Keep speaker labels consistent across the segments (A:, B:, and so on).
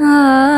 A: 啊。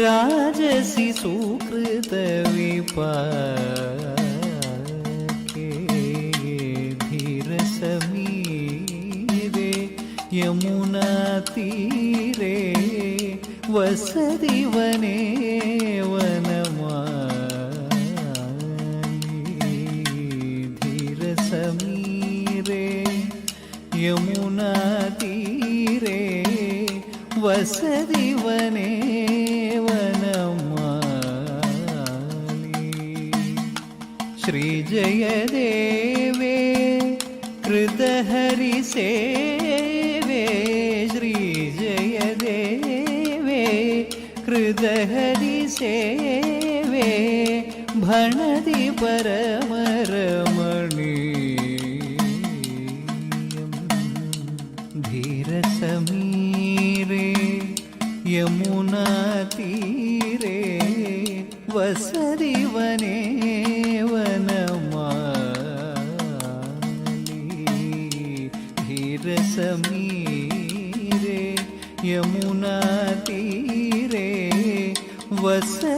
A: राजसि सुकृतविपाके धीरसमीरे यमुनातीरे वसति वने वनमाली धीरसमीरे यमुनातीरे वसति वने श्रीजयदेवे कृतहरिसेवे श्रीजयदेवे कृतहरिसेवे भणति परमरमणीयम् was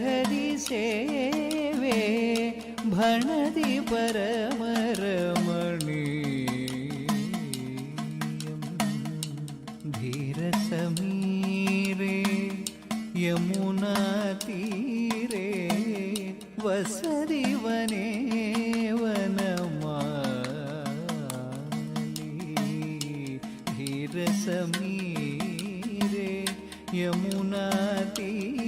A: हरि सेवे भणति परम रमणि धीर समीरे, यमुना तीरे वसरि वने वन धीर समीरे, यमुना तीरे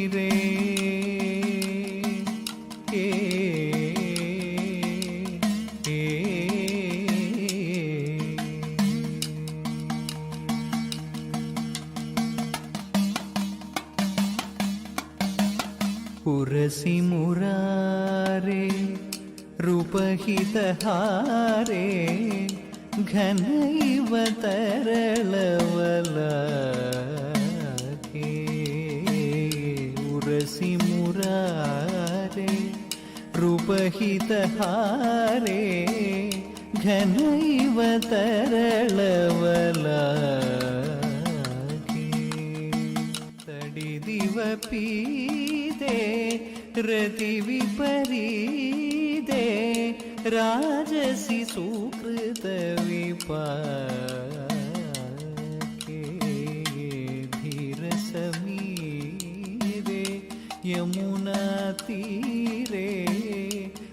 A: ಸಾರೇ ಘನೈವ ತರಳವಲಾಗೆ ತಡಿದಿವ ಪೀದೆ ರತಿ ವಿಪರೀದೆ ರಾಜಸಿ ಸುಕೃತ ವಿಪಾ यमुना तीरे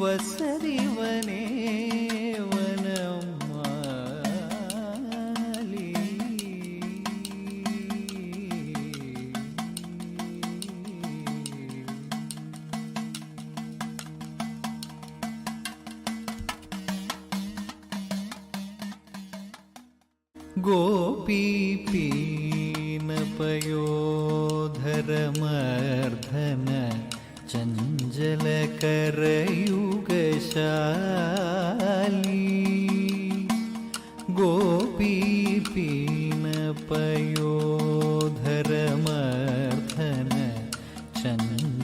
A: வசரி चाली गोपी पीन पयोधरमर्थन चञ्जलकरयुगशाली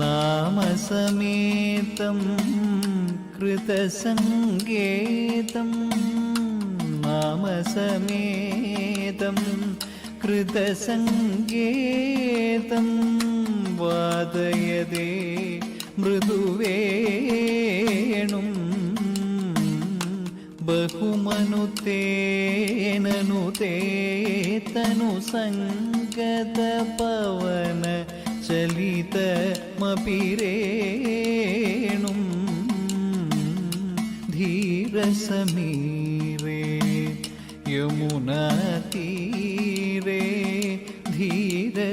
A: नामसमेतं कृतसङ्केतं സങ്കേതം വാദയതേ മൃദുവേണും ബഹുമനുത്തേനനുതേതനുസംഗതപവന ചലിതമപിരേണും ധീരസമീരേ യമുനാതീ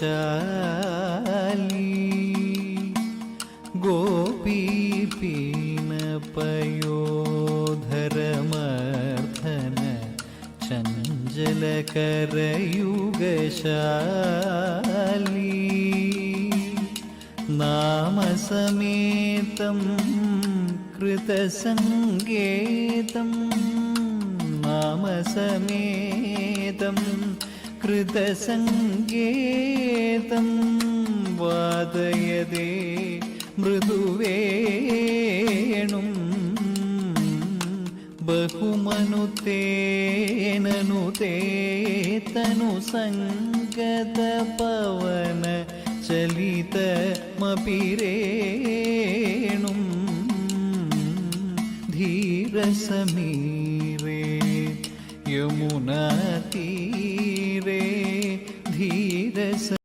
A: ശാലി ഗോപി പീണ പയോധരമർദ്ധന ചഞ്ചലകരയുഗശാലി. നാമസമേതം कृतसङ्केतं नामसमेतम् कृतसङ्केतं वादयदे मृदुवेणुं बहुमनुतेननुते तनुसङ्गतपवन चलितमपि रेणुं धीरसमीरे यमुनाती de.